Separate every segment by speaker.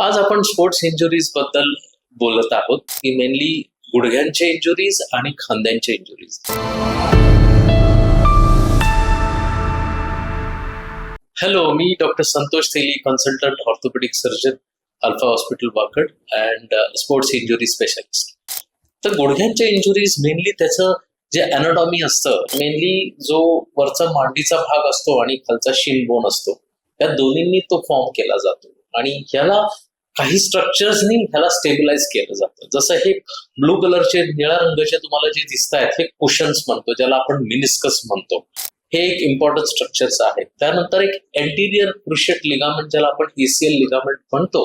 Speaker 1: आज आपण स्पोर्ट्स इंजुरीजबद्दल बोलत आहोत. की मेनली गुडघ्यांचे इंजुरीज आणि खांद्यांचे injuries hello me doctor Santosh Teli consultant orthopaedic surgeon Alpha hospital Wakad and sports injury specialist तर गुडघ्यांच्या इंजुरीज मेनली त्याचं जे अॅनाटॉमी असतं मेनली जो वरचा मांडीचा भाग असतो आणि खालचा शिन बोन असतो त्या दोन्हींनी तो फॉर्म केला जातो. आणि ह्याला काही स्ट्रक्चर्सनी ह्याला स्टेबिलाइज केलं जातं. जसं हे ब्लू कलरचे निळ्या रंगाचे तुम्हाला जे दिसत आहेत हे कुशन्स म्हणतो ज्याला आपण मिनिस्कस म्हणतो. हे एक इम्पॉर्टंट स्ट्रक्चर्स आहेत. त्यानंतर एक एंटीरियर क्रुशेट लिगामेंट ज्याला आपण एसीएल लिगामेंट म्हणतो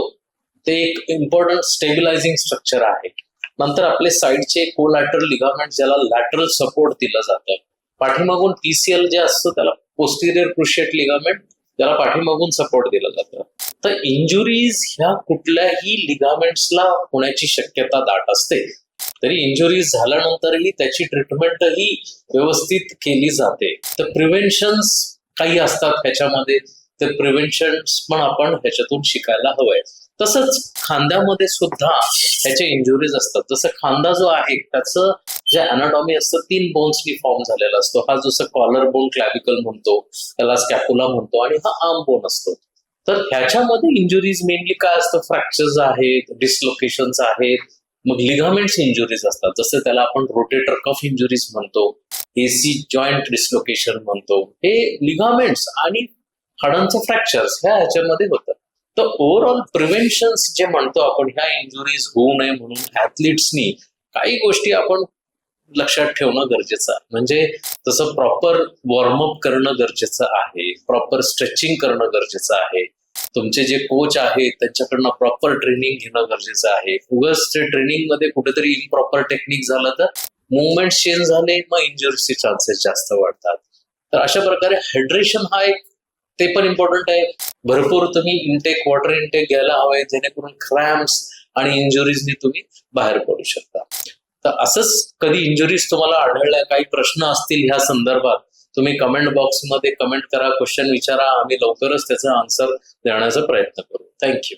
Speaker 1: ते एक इम्पॉर्टंट स्टेबिलायझिंग स्ट्रक्चर आहे. नंतर आपले साईडचे कोलॅटरल लिगामेंट ज्याला लॅटरल सपोर्ट दिलं जातं. पाठीमागून पीसीएल जे असतं त्याला पोस्टिरियर क्रुशिएट लिगामेंट ज्याला पाठीमागून सपोर्ट दिलं जातं. तर इंजुरीज ह्या कुठल्याही लिगामेंट्सला होण्याची शक्यता दाट असते. तरी इंजुरीज झाल्यानंतरही त्याची ट्रीटमेंटही व्यवस्थित केली जाते. तर प्रिव्हेन्शन्स काही असतात ह्याच्यामध्ये. ते प्रिव्हेन्शन्स पण आपण ह्याच्यातून शिकायला हवंय. तसंच खांद्यामध्ये सुद्धा ह्याचे इंजुरीज असतात. जसं खांदा जो आहे त्याचं जे अनाटॉमी असतं तीन बोन्सनी फॉर्म झालेला असतो. हा जसं कॉलर बोन क्लॅबिकल म्हणतो त्याला स्कॅपुला म्हणतो आणि हा आर्म बोन असतो. तर ह्याच्यामध्ये इंजुरीज मेनली काय असतं? फ्रॅक्चर्स आहेत डिस्लोकेशन्स आहेत. मग लिगामेंट्स इंजुरीज असतात. जसं त्याला आपण रोटेटर कफ इंजुरीज म्हणतो एसी जॉईंट डिसलोकेशन म्हणतो. हे लिगामेंट्स आणि हाडांचं फ्रॅक्चर्स ह्या ह्याच्यामध्ये होतात तर ओव्हरऑल प्रिव्हेन्शन्स जे म्हणतो आपण ह्या इंजुरीज होऊ नये म्हणून ऍथलीट्सनी काही गोष्टी आपण लक्षात ठेवणं गरजेचं आहे. म्हणजे तसं प्रॉपर वॉर्मअप करणं गरजेचं आहे. प्रॉपर स्ट्रेचिंग करणं गरजेचं आहे. तुमचे जे कोच आहेत त्यांच्याकडनं प्रॉपर ट्रेनिंग घेणं गरजेचं आहे. उगाच ते ट्रेनिंगमध्ये कुठेतरी इम्प्रॉपर टेक्निक झालं तर मुवमेंट चेंज झाले मग इंजुरीचे चान्सेस जास्त वाढतात. तर अशा प्रकारे हायड्रेशन हा एक ते पण इम्पॉर्टंट आहे. भरपूर तुम्ही इनटेक वॉटर इनटेक घ्यायला हवे जेणेकरून क्रॅम्प्स आणि इंजुरीजनी तुम्ही बाहेर पडू शकता. तर असंच कधी इंजुरीज तुम्हाला आढळल्या? काही प्रश्न असतील ह्या संदर्भात? तुम्ही कमेंट बॉक्समध्ये कमेंट करा क्वेश्चन विचारा आम्ही लवकरच त्याचा आन्सर देण्याचा प्रयत्न करू. थँक्यू